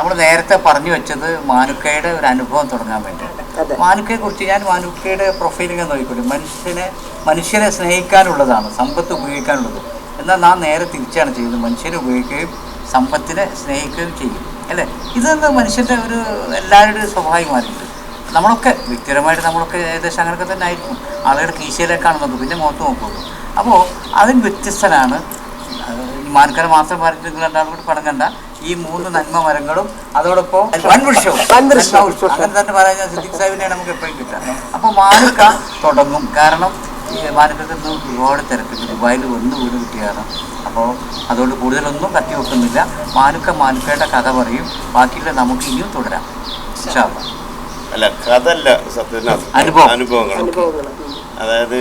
നമ്മൾ നേരത്തെ പറഞ്ഞു വെച്ചത് മാനുക്കയുടെ ഒരു അനുഭവം തുടങ്ങാൻ വേണ്ടി. മാനുക്കയെ കുറിച്ച് ഞാൻ മാനുക്കയുടെ പ്രൊഫൈലിംഗ് നോക്കിക്കോട്ടെ മനുഷ്യനെ മനുഷ്യനെ സ്നേഹിക്കാനുള്ളതാണ് സമ്പത്ത് ഉപയോഗിക്കാനുള്ളത്. എന്നാൽ നാം നേരെ തിരിച്ചാണ് ചെയ്യുന്നത്. മനുഷ്യനെ ഉപയോഗിക്കുകയും സമ്പത്തിനെ സ്നേഹിക്കുകയും ചെയ്യും. അല്ലേ? ഇതൊന്ന് മനുഷ്യന്റെ ഒരു എല്ലാവരുടെയും ഒരു സ്വഭാവമായിട്ട്? നമ്മളൊക്കെ വ്യക്തിപരമായിട്ട് നമ്മളൊക്കെ ഏകദേശം അങ്ങനെയൊക്കെ തന്നെ ആയിരിക്കും. ആളുകളുടെ കീശയിലേക്കാണ് നോക്കും പിന്നെ മുഖത്ത് നോക്കുള്ളൂ. അപ്പോൾ അതിന് വ്യത്യസ്തനാണ് മാൻകര മാത്രം പറഞ്ഞിട്ട് നിങ്ങൾ രണ്ടാളും കൂടി പടം കണ്ട ഈ മൂന്ന് നന്മ മരങ്ങളും അതോടൊപ്പം. അങ്ങനെ തന്നെ പറയാൻ സിദ്ദിഖ് സാഹിബിനെ നമുക്ക് എപ്പോഴും കിട്ടാം അപ്പോൾ മാനുക്ക തുടങ്ങും. കാരണം ഈ ഇന്ന് നിന്ന് ഒരുപാട് തിരക്കുണ്ട്. ദുബായിൽ ഒന്ന് വീട് കിട്ടിയാണ് അപ്പോൾ അതുകൊണ്ട് കൂടുതലൊന്നും കത്തി വെക്കുന്നില്ല. മാനുക്ക മാനുക്കയുടെ കഥ പറയും. ബാക്കിയുള്ള നമുക്ക് ഇനിയും തുടരാം. അല്ല കഥ അല്ല കഥല്ല സത്യത്തിന് അനുഭവം. അനുഭവങ്ങൾ അനുഭവങ്ങൾ അതായത്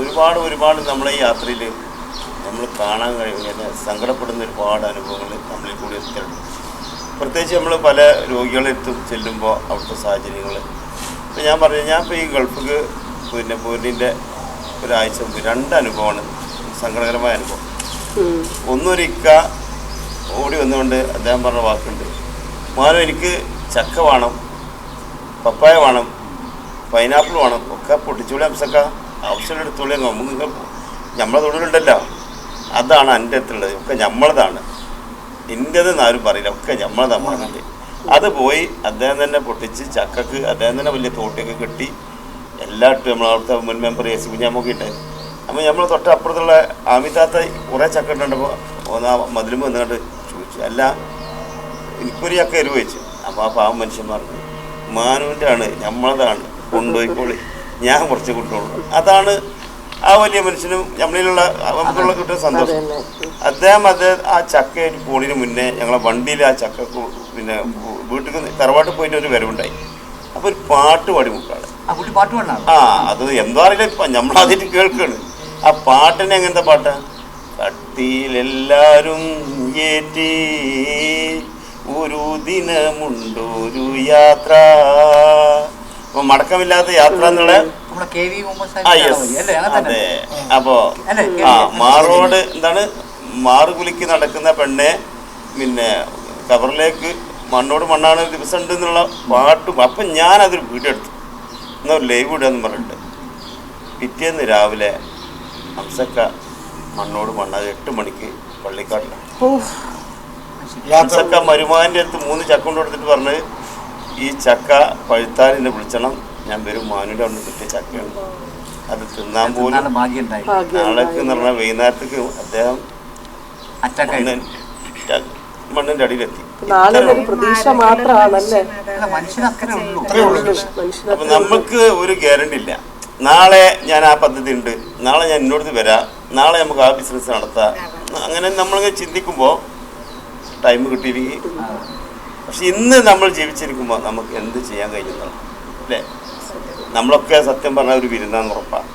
ഒരുപാട് ഒരുപാട് നമ്മളെ ഈ യാത്രയിൽ നമ്മൾ കാണാൻ കഴിയുന്ന സങ്കടപ്പെടുന്ന ഒരുപാട് അനുഭവങ്ങൾ നമ്മളിൽ കൂടി എത്തിയിട്ടുണ്ട്. പ്രത്യേകിച്ച് നമ്മൾ പല രോഗികളെത്തും ചെല്ലുമ്പോൾ അവിടുത്തെ സാഹചര്യങ്ങൾ. ഇപ്പം ഞാൻ പറഞ്ഞു ഞാൻ ഇപ്പോൾ ഈ ഗൾഫിക്ക് പിന്നെ പോരിന്റെ ഒരാഴ്ച മുമ്പ് രണ്ട് അനുഭവമാണ് സങ്കടകരമായ അനുഭവം. ഒന്നൊരിക്ക ഓടി വന്നുകൊണ്ട് അദ്ദേഹം പറഞ്ഞ വാക്കുണ്ട് മാനോ എനിക്ക് ചക്ക വേണം പപ്പായ വേണം പൈനാപ്പിൾ വേണം ഒക്കെ പൊട്ടിച്ചുള്ളി അംസക്ക ആവശ്യമുള്ള എടുത്തോളി നമുക്ക് നമ്മളെ തൊഴിലുണ്ടല്ലോ അതാണ് എന്റെ അടുത്തുള്ളത്. ഒക്കെ നമ്മളതാണ് എന്റെത് ആരും പറയില്ല. ഒക്കെ നമ്മളതാണ് പറഞ്ഞത് അത് പോയി അദ്ദേഹം തന്നെ പൊട്ടിച്ച് ചക്കക്ക് അദ്ദേഹം തന്നെ വലിയ തോട്ടിയൊക്കെ കെട്ടി എല്ലാ ഇട്ട് നമ്മൾ അവിടുത്തെ മുൻ മെമ്പർ എസ് കുഞ്ഞാമൊക്കെ ഇട്ടായി അപ്പോൾ നമ്മൾ തൊട്ടപ്പുറത്തുള്ള അമിതാത്ത കുറേ ചക്ക ഇട്ടുണ്ടപ്പോൾ ഒന്ന് ആ മതിലും വന്നുകൊണ്ട് ചോദിച്ചു. അല്ല എനിക്കൊരു ചക്ക എരിവ് വെച്ചു അപ്പോൾ ആ പാവം മനുഷ്യന്മാർക്ക് മാനുവിന്റെ ആണ് നമ്മളതാണ് കൊണ്ടുപോയിക്കോളി. ഞാൻ കുറച്ച് കൊണ്ടുപോകുള്ളൂ അതാണ് ആ വലിയ മനുഷ്യനും നമ്മളിലുള്ള നമുക്കുള്ള കിട്ടുന്ന സന്തോഷം. അദ്ദേഹം അദ്ദേഹം ആ ചക്ക പോളിന് മുന്നേ ഞങ്ങളെ വണ്ടിയിൽ ആ ചക്ക പിന്നെ വീട്ടിൽ തറവാട്ട് പോയിട്ട് ഒരു വരവുണ്ടായി. അപ്പൊ ഒരു പാട്ട് പാടി മുട്ടാണ് ആ അത് എന്തോ അറിയില്ല ഇപ്പൊ നമ്മളതിട്ട് കേൾക്കാണ്. ആ പാട്ടിന് എങ്ങനത്തെ പാട്ടാ? കട്ടിയിലെല്ലാരും ഏറ്റി ഒരു ദിനമുണ്ടൊരു യാത്ര. അപ്പൊ മടക്കമില്ലാത്ത യാത്ര എന്നുള്ള അതെ. അപ്പോ അല്ലേ? ആ മാറോട് എന്താണ്? മാറുകുലിക്ക് നടക്കുന്ന പെണ്ണെ പിന്നെ കവറിലേക്ക് മണ്ണോട് മണ്ണാണ് ദിവസം ഉണ്ട് എന്നുള്ള പാട്ടും ഞാൻ അതൊരു വീഡിയോ എടുത്തു. എന്നാൽ ലൈവ് ഇടുകയെന്ന് പറഞ്ഞിട്ട്. പിറ്റേന്ന് രാവിലെ ഹംസക്ക മണ്ണോട് മണ്ണ എട്ട് മണിക്ക് പള്ളിക്കാട്ടിലാണ്. ഹംസക്ക മരുമാന്റെ അടുത്ത് മൂന്ന് ചക്ക കൊണ്ട് കൊടുത്തിട്ട് പറഞ്ഞ് ഈ ചക്ക പഴുത്താൻ എന്നെ വിളിച്ചണം. ഞാൻ വരും മാനുവിന്റെ അവിടെ കിട്ടിയ ചക്കയാണ്. അത് തിന്നാൻ പോലും നാളേക്ക് എന്ന് പറഞ്ഞാൽ വൈകുന്നേരത്തേക്ക് അദ്ദേഹം മണ്ണിന്റെ അടിയിലെത്തി. അപ്പൊ നമുക്ക് ഒരു ഗ്യാരണ്ടി ഇല്ല. നാളെ ഞാൻ ആ പദ്ധതി ഉണ്ട്. നാളെ ഞാൻ ഇന്നോടത്ത് വരാം. നാളെ നമുക്ക് ആ ബിസിനസ് നടത്താം. അങ്ങനെ നമ്മളിങ്ങനെ ചിന്തിക്കുമ്പോൾ ടൈം കിട്ടിയില്ലെങ്കിൽ. പക്ഷെ ഇന്ന് നമ്മൾ ജീവിച്ചിരിക്കുമ്പോൾ നമുക്ക് എന്ത് ചെയ്യാൻ കഴിയുന്നതാണ്. അല്ലേ? നമ്മളൊക്കെ സത്യം പറഞ്ഞാൽ ഒരു വിരുന്നാന്ന് ഉറപ്പാണ്.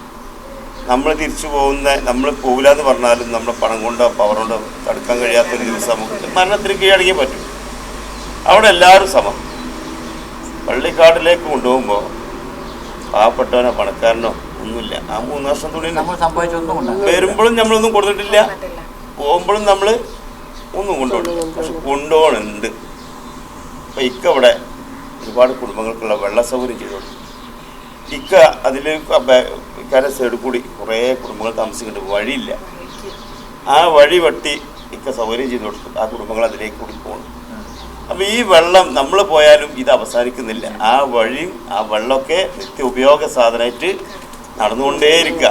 നമ്മൾ തിരിച്ചു പോകുന്ന നമ്മൾ പോകില്ല എന്ന് പറഞ്ഞാലും നമ്മുടെ പണം കൊണ്ടോ പവർ കൊണ്ടോ തടുക്കാൻ കഴിയാത്തൊരു ദിവസം നമുക്ക് മരണത്തിന് കീഴടങ്ങി പറ്റും. അവിടെ എല്ലാവരും സമം. പള്ളിക്കാട്ടിലേക്ക് കൊണ്ടുപോകുമ്പോൾ പാവപ്പെട്ടവനോ പണക്കാരനോ ഒന്നുമില്ല. ആ മൂന്ന് വർഷം തുണി നമ്മൾ സംഭവിച്ചൊന്നും ഉണ്ടാകും വരുമ്പോഴും നമ്മളൊന്നും കൊടുത്തിട്ടില്ല. പോകുമ്പോഴും നമ്മൾ ഒന്നും കൊണ്ടുപോകണം പക്ഷെ കൊണ്ടുപോകണുണ്ട്. അപ്പം ഇക്കവിടെ ഒരുപാട് കുടുംബങ്ങൾക്കുള്ള വെള്ള സൗകര്യം ചെയ്തു കൊടുത്തു ഇക്ക അതിൽ ഇക്കാര സൈഡ് കൂടി കുറേ കുടുംബങ്ങൾ താമസിക്കുന്നുണ്ട്. വഴിയില്ല. ആ വഴി വെട്ടി ഇക്ക സൗകര്യം ചെയ്തു കൊടുക്കും ആ കുടുംബങ്ങൾ അതിലേക്ക് കൂടി പോകണം അപ്പം ഈ വെള്ളം നമ്മൾ പോയാലും ഇത് അവസാനിക്കുന്നില്ല. ആ വഴിയും ആ വെള്ളമൊക്കെ നിത്യ ഉപയോഗ സാധനമായിട്ട് നടന്നുകൊണ്ടേയിരിക്കുക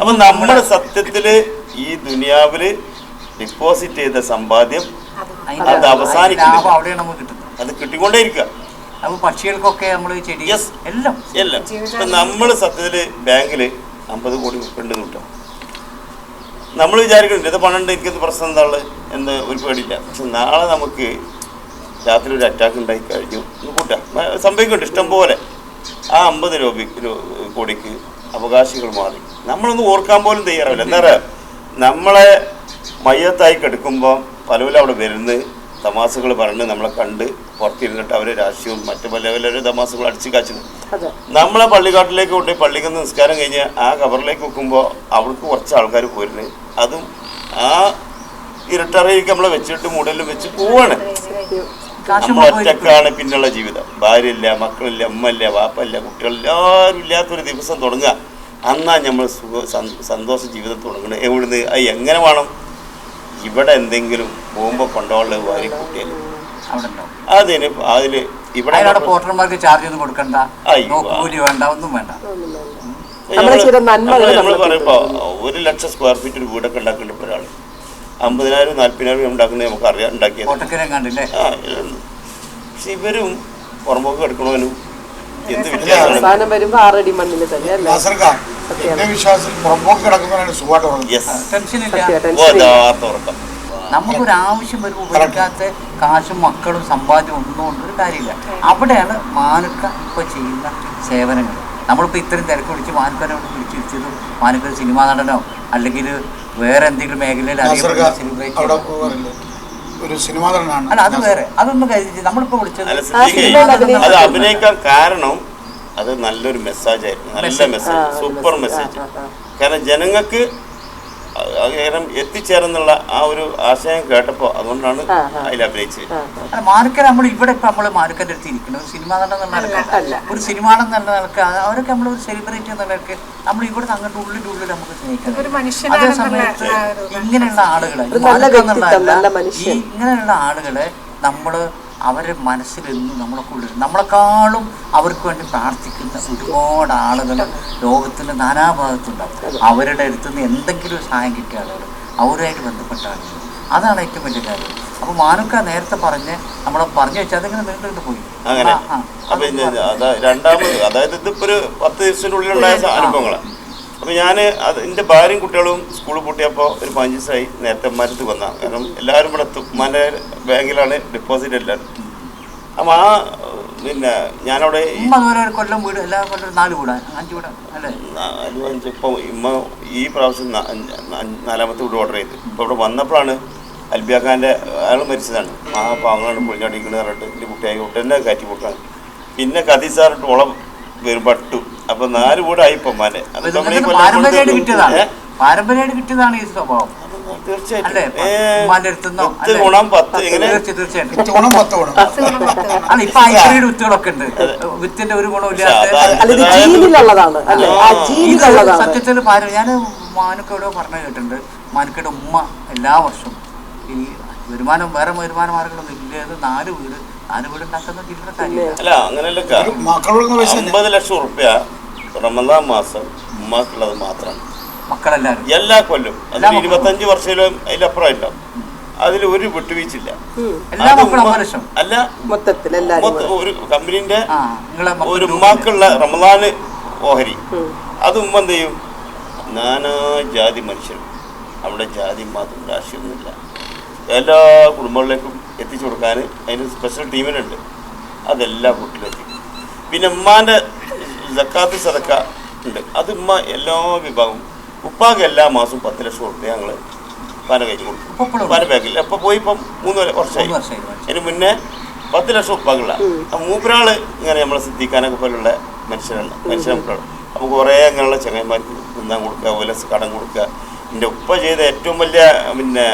അപ്പം നമ്മൾ സത്യത്തിൽ ഈ ദുനിയാവിൽ ഡിപ്പോസിറ്റ് ചെയ്ത സമ്പാദ്യം അത് കിട്ടുന്നത്. അത് കിട്ടിക്കൊണ്ടേയിരിക്കുക അപ്പൊ പക്ഷികൾക്കൊക്കെ നമ്മൾ ചെടി Yes. എല്ലാം. എല്ലാം. ഇപ്പം നമ്മൾ സത്യത്തിൽ ബാങ്കിൽ അമ്പത് കോടി ഉണ്ട് കിട്ടും. നമ്മൾ വിചാരിക്കുന്നുണ്ട് ഇത് പണമുണ്ട് എനിക്കത് പ്രശ്നം എന്താ ഉള്ളത് എന്ന് ഒരു പേടിയില്ല. പക്ഷെ നാളെ നമുക്ക് രാത്രി ഒരു അറ്റാക്ക് ഉണ്ടായി കഴിഞ്ഞു എന്ന് കൂട്ടാം. മ- സംഭവിക്കുന്നുണ്ട് ഇഷ്ടം പോലെ. ആ അമ്പത് രൂപ കോടിക്ക് അവകാശികൾ മാറി. നമ്മളൊന്ന് ഓർക്കാൻ പോലും തയ്യാറാവില്ല. എന്താ പറയുക നമ്മളെ മയ്യത്തായി കെടുക്കുമ്പോൾ പലവരും അവിടെ വരുന്ന് തമാശകൾ പറഞ്ഞ് നമ്മളെ കണ്ട് പുറത്തിരുന്നിട്ട് അവരെ രാഷ്ട്രീയവും മറ്റു പല പല തമാസകൾ അടിച്ചു കാച്ചുന്നു നമ്മളെ പള്ളിക്കാട്ടിലേക്ക് കൊണ്ട് പള്ളിക്ക് നിസ്കാരം കഴിഞ്ഞ് ആ കബറിലേക്ക് വെക്കുമ്പോൾ അവർക്ക് കുറച്ച് ആൾക്കാർ പോരുന്നു. അതും ആ ഇരട്ടറയിലേക്ക് നമ്മളെ വെച്ചിട്ട് മൂടലും വെച്ച് പോവാണ്. നമ്മൾ. ഒറ്റക്കാണ് പിന്നുള്ള ജീവിതം. ഭാര്യയില്ല മക്കളില്ല ഉമ്മയില്ല വാപ്പയില്ല കുട്ടികളെല്ലാവരും ഇല്ലാത്തൊരു ദിവസം തുടങ്ങുക. അന്നാ നമ്മൾ സുഖ സന്തോഷ ജീവിതം തുടങ്ങുന്നത് എവിടുന്ന് അത് എങ്ങനെ വേണം? ഇവിടെ എന്തെങ്കിലും പോകുമ്പോൾ കൊണ്ടുപോകാനുള്ള വാരി ഉണ്ടാവും അതിന് അതിൽ ഇവിടെ പോർട്ടർമാർക്ക് ചാർജ് ഒന്നും കൊടുക്കണ്ട. നോ കൂലി വേണ്ട ഒന്നും വേണ്ട. നമ്മൾ പറയുമ്പോൾ ഒരു ലക്ഷം സ്ക്വയർ ഫീറ്റ് ഒരു വീടൊക്കെ ഉണ്ടാക്കുന്നുണ്ട് ഒരാൾ അമ്പതിനായിരം നാല്പതിനായിരം ഉണ്ടാക്കുന്നത് നമുക്ക് അറിയാം ഉണ്ടാക്കിയത് ഇവരും പുറമ്പോക്ക് എടുക്കണവനും അവസാനം വരുമ്പോ ആറടി മണ്ണിൽ തന്നെ അല്ലേ? എന്റെ വിശ്വാസത്തിൽ പുറമ്പോക്ക് കിടക്കുന്നവരാണ് സുഖമായിട്ട് ഉറങ്ങുന്നത്. നമുക്കൊരു ആവശ്യം വരുമ്പോൾ വിളിക്കാത്ത കാശും മക്കളും സമ്പാദ്യം ഒന്നും കൊണ്ടൊരു കാര്യമില്ല. അവിടെയാണ് മാനുക്ക ഇപ്പോൾ ചെയ്യുന്ന സേവനങ്ങൾ. നമ്മളിപ്പോൾ ഇത്രയും തിരക്ക് പിടിച്ച് മാനുക്കനെ പിടിച്ചിരിച്ചതും മാനുക്ക മാനുക്കൊരു സിനിമാ നടനോ അല്ലെങ്കിൽ വേറെ എന്തെങ്കിലും മേഖലയിൽ അറിയപ്പെടുന്ന സെലിബ്രേറ്റ് ഒരു സിനിമാ നടനാണ് അല്ല അത് വേറെ. അതൊന്നും കരുതി നമ്മളിപ്പോ വിളിച്ചത് അത് അഭിനയിക്കാൻ കാരണം അത് നല്ലൊരു മെസ്സേജ് ആയിരുന്നു. നല്ല മെസ്സേജ് സൂപ്പർ message. മെസ്സേജ്. കാരണം ജനങ്ങൾക്ക് കാരണം എത്തിച്ചേരുന്നുള്ള ആ ഒരു ആശയം കേട്ടപ്പോൾ അതുകൊണ്ടാണ്. അതിൽ അഭിനയിച്ചത്. മാനുക്കൻ നമ്മൾ ഇവിടെ ഇപ്പം നമ്മൾ മാർക്കന്റെ അടുത്ത് ഇരിക്കുന്നത് ഒരു സിനിമ നടൻ എന്നുള്ള ഒരു സിനിമ തന്നെ നിലയ്ക്ക് അവരൊക്കെ നമ്മൾ ഒരു സെലിബ്രിറ്റി എന്നുള്ള നിലയ്ക്ക് നമ്മൾ ഇവിടെ അങ്ങോട്ട് ഉള്ളിന്റെ ഉള്ളിൽ നമുക്ക് സ്നേഹിക്കാം. അതേ സമയത്ത് ഇങ്ങനെയുള്ള ആളുകളെ ഒരു നല്ല നല്ല മനുഷ്യൻ. ഇങ്ങനെയുള്ള ആളുകളെ നമ്മൾ അവരുടെ മനസ്സിലെന്നും നമ്മളെ ഉള്ളിൽ നമ്മളെക്കാളും അവർക്ക് വേണ്ടി പ്രാർത്ഥിക്കുന്ന ഒരുപാട് ആളുകൾ ലോകത്തിന്റെ നാനാഭാഗത്തുണ്ടാവും. അവരുടെ അടുത്ത് നിന്ന് എന്തെങ്കിലും സഹായം കിട്ടിയ ആളുകൾ അവരുമായിട്ട് ബന്ധപ്പെട്ട ആളുകൾ അതാണ് ഏറ്റവും വലിയ കാര്യം. അപ്പോൾ മാനുക്ക നേരത്തെ പറഞ്ഞ് നമ്മളെ പറഞ്ഞു വെച്ചാൽ അതിങ്ങനെ നീണ്ടു പോയി? അങ്ങനെ. രണ്ടാമത് അതായത് ഇതിപ്പോ ഒരു പത്ത് ദിവസത്തിനുള്ളിലുണ്ടായ അനുഭവങ്ങളാണ് അപ്പൊ ഞാൻ അത് എന്റെ ഭാര്യയും കുട്ടികളും സ്കൂൾ പൂട്ടിയപ്പോൾ ഒരു പതിനഞ്ച് ദിവസമായി നേരത്തെ മരത്ത് വന്ന കാരണം എല്ലാവരും ഇവിടെ ഉമ്മാന്റെ ബാങ്കിലാണ് ഡെപ്പോസിറ്റ് എല്ലാവരും അപ്പം ആ പിന്നെ ഞാനവിടെ കൊല്ലം വീട് എല്ലാ കൊല്ലം നാല് വീടാ. അഞ്ച് വീടാ നാലും അഞ്ച് ഇപ്പം ഇമ്മ ഈ പ്രാവശ്യം നാലാമത്തെ വീട് ഓർഡർ ചെയ്ത്. ഇപ്പോൾ ഇവിടെ വന്നപ്പോഴാണ് അൽബിയ ഖാന്റെ അയാൾ മരിച്ചതാണ്. ആ പാവങ്ങളാണ് പൊളിഞ്ഞടിക്കുന്നത് പറഞ്ഞിട്ട് എന്റെ കുട്ടിയായി കുട്ടന്റെ കാറ്റി പൊട്ടാണ് പിന്നെ കഥീസാറിട്ട് ഓളം വെറുപട്ടു അപ്പം നാല് കൂടായിപ്പോ മല പാരമ്പര്യമായിട്ട് കിട്ടിയതാണ്. പാരമ്പര്യമായിട്ട് കിട്ടിയതാണ് ഈ സ്വഭാവം. വിത്തുകളൊക്കെ ഉണ്ട്. വിത്തിന്റെ ഒരു ഗുണമില്ലാത്ത സത്യത്തിൽ ഞാൻ മാനുക്കോടോ പറഞ്ഞു കേട്ടിട്ടുണ്ട്. മാനുക്കയുടെ ഉമ്മ എല്ലാ വർഷവും ഈ വരുമാനം വേറെ വരുമാന മാർഗങ്ങളൊന്നും ഇല്ലാതെ നാല് വീട് അല്ല അങ്ങനെയല്ല. അമ്പത് ലക്ഷം ഉറുപ്യ റമദാൻ മാസം ഉമ്മാക്കുള്ളത് മാത്രമാണ് മക്കളെല്ലാരും. എല്ലാ കൊല്ലും. അതിൽ. ഇരുപത്തഞ്ച് വർഷത്തിലും അതിലപ്പുറം ഉണ്ടാവും അതിൽ ഒരു വിട്ടുവീഴ്ചയില്ല. അല്ല. ഒരു കമ്പനിന്റെ ഒരു ഉമ്മാക്കുള്ള റമദാന് ഓഹരി. അത് ഉമ്മ എന്ത് ചെയ്യും? നാനാ ജാതി മനുഷ്യർ. അവിടെ ജാതി മാത്രം രാഷ്ട്രീയമൊന്നുമില്ല. എല്ലാ കുടുംബങ്ങളിലേക്കും എത്തിച്ചു കൊടുക്കാൻ അതിന് സ്പെഷ്യൽ ടീമിനുണ്ട്. അതെല്ലാ വീട്ടിലെത്തിക്കും പിന്നെ ഉമ്മാന്റെ ജക്കാത്ത് സദക്ക ഉണ്ട്. അത് ഉമ്മ എല്ലാ വിഭാഗവും ഉപ്പാക്ക് എല്ലാ മാസവും പത്ത് ലക്ഷം കൊടുത്ത് ഞങ്ങൾ പല കയറ്റി കൊടുക്കും. പന പല അപ്പം പോയി ഇപ്പം മൂന്ന് വർഷമായി. അതിന് മുന്നേ പത്ത് ലക്ഷം ഉപ്പാക്കുള്ള. ആ മൂപ്പരാൾ ഇങ്ങനെ നമ്മളെ സിദ്ധിക്കാനൊക്കെ പോലുള്ള മനുഷ്യരാണ്. മനുഷ്യരെ മൂപ്പരാൾ അപ്പോൾ കുറേ അങ്ങനെയുള്ള ചങ്ങന്മാർക്ക് തിന്നാൻ കൊടുക്കുക അതുപോലെ കടം കൊടുക്കുക. എന്റെ ഉപ്പ ചെയ്ത ഏറ്റവും വലിയ പിന്നെ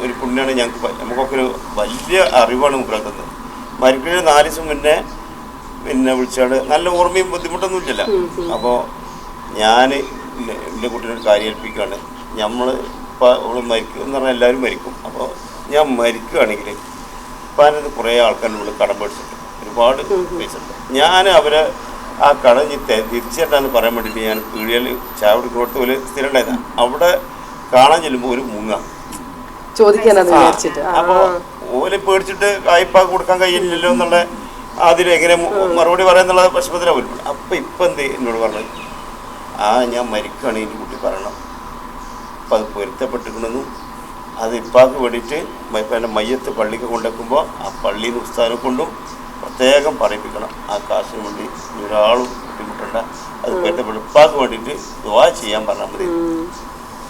ഒരു പുണ്യാണ് ഞങ്ങൾക്ക് നമുക്കൊക്കെ ഒരു വലിയ അറിവാണ് മൂപ്പരാൾ തന്നത് മരിക്കുന്ന നാല് ദിവസം മുന്നേ പിന്നെ വിളിച്ചാണ്. നല്ല ഓർമ്മയും ബുദ്ധിമുട്ടൊന്നും ഇല്ലല്ലോ. അപ്പോൾ ഞാൻ എന്റെ കുട്ടീനോട് കാര്യം ഏൽപ്പിക്കുകയാണ് നമ്മൾ ഇപ്പോൾ അവൾ മരിക്കും എന്ന് പറഞ്ഞാൽ എല്ലാവരും മരിക്കും. അപ്പോൾ ഞാൻ മരിക്കുകയാണെങ്കിൽ ഇപ്പം അതിനകത്ത് കുറേ ആൾക്കാരുടെ ഉള്ളിൽ കടം പേടിച്ചിട്ടുണ്ട് ഒരുപാട് പൈസ ഉണ്ട് ഞാൻ അവരെ ആ കടം തെ- തിരിച്ചേട്ടാന്ന് പറയാൻ വേണ്ടിയിട്ട് ഞാൻ പീഴിയൽ ചാവിടി കൊടുത്ത് പോലെ സ്ഥിരം ഉണ്ടായിരുന്നു അവിടെ കാണാൻ ചെല്ലുമ്പോൾ ഒരു മുങ്ങ. അപ്പൊ വിചാരിച്ചിട്ട്. ആ, അപ്പോൾ ഓൽ പേടിച്ചിട്ട് വായ്പ കൊടുക്കാൻ കഴിയില്ലല്ലോ എന്നുള്ള അതിൽ എങ്ങനെ മു- മറുപടി പറയാന്നുള്ള വിഷമത്തിലാണ് പോലും അപ്പൊ ഇപ്പൊ എന്ത് എന്നോട് പറഞ്ഞത് ആ ഞാൻ മരിക്കുകയാണ് എന്റെ കുട്ടി പറയണം. അപ്പം അത് പൊരുത്തപ്പെട്ടിരിക്കണമെന്നും അത് ഇപ്പാക്ക് വേണ്ടിയിട്ട് ഇപ്പം എന്റെ മയ്യത്ത് പള്ളിക്ക് കൊണ്ടുവെക്കുമ്പോൾ ആ പള്ളിയിൽ ഉസ്താനെ കൊണ്ടും പ്രത്യേകം പറയിപ്പിക്കണം. ആ കാശിന് വേണ്ടി ഇനി ഒരാളും ബുദ്ധിമുട്ടണ്ട. അത് പൊരുത്തപ്പെടും ഇപ്പാക്ക് വേണ്ടിയിട്ട് ദുവാ ചെയ്യാൻ പറഞ്ഞാൽ മതി.